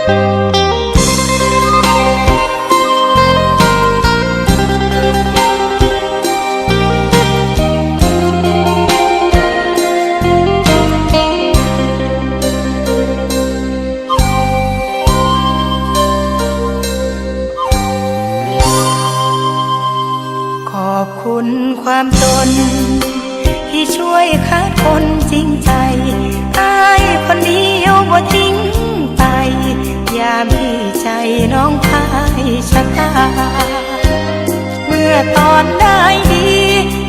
ขอบคุณความจน ที่ช่วยคัดคนจริงใจตายคนเดียวบน เมื่อตอนได้ดี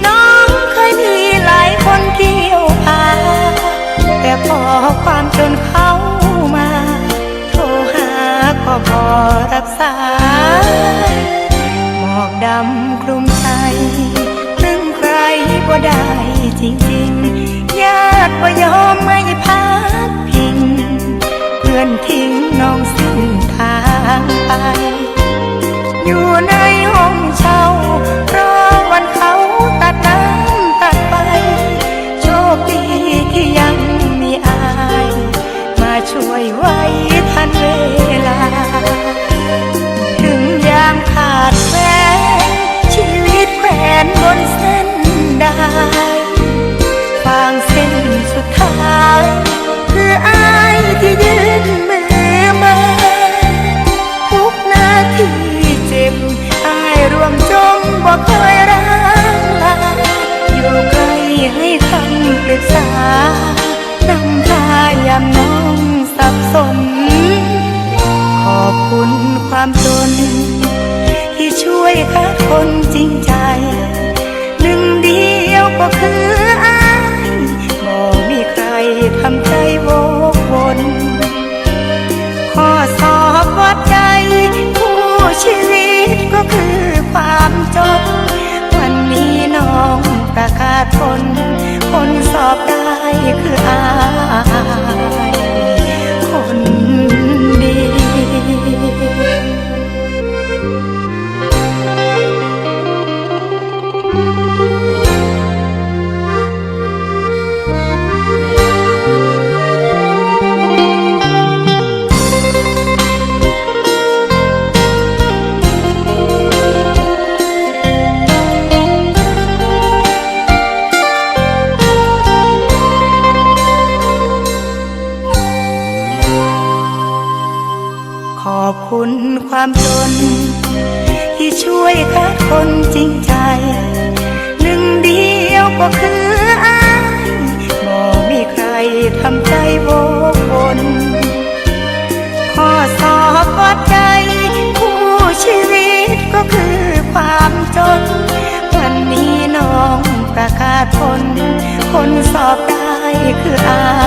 น้องเคยมีหลายคนเกี่ยวพาแต่พอความจนเข้ามา โทรหาก็บอรับสายหมอกดำคลุมใจพึ่งใครก็ได้จริงๆ ญาติก็ยอมไม่พัก ห้องเช่ารอ บอกเคยรักลาอยู่ใกล้ให้คำปรึกษานำพายามน้องสับสน ขอบคุณความจน ที่ช่วยคัดคนจริงใจ คนสอบได้คืออา ขอบคุณความจน ที่ช่วยคัดคนจริงใจ หนึ่งเดียวก็คืออายบ่มีใครทำใจโวกวนข้อสอบวัดใจ ผู้ชีวิตก็คือความจน วันนี้น้องประกาศผลคนสอบได้คืออาย